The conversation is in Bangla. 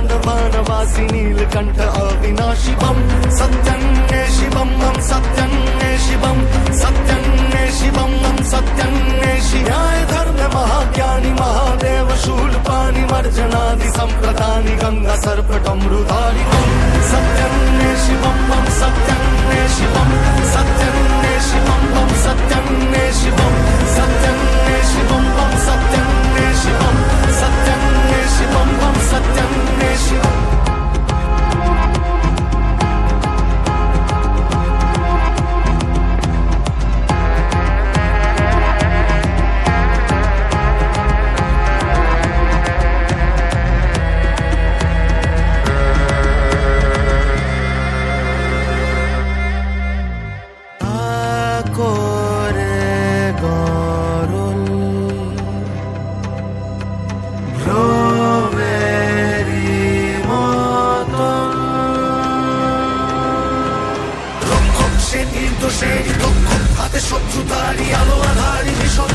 निवासी नीलकंठ अविनाशी बम सत्यन्ने शिवम मम सत्यन्ने शिवम सत्यन्ने शिवम मम सत्यन्ने न्याय धर्म महाज्ञानी महादेव शूलपाणि मर्जनादि सम्प्रदानि गङ्गा सर्पटमृधारि করে গরল ভ্রমেরি মত রক্ষক সে নির্দোষেরই রক্ষক হাতে শত্রুতারি আলো আধারি ভীষণ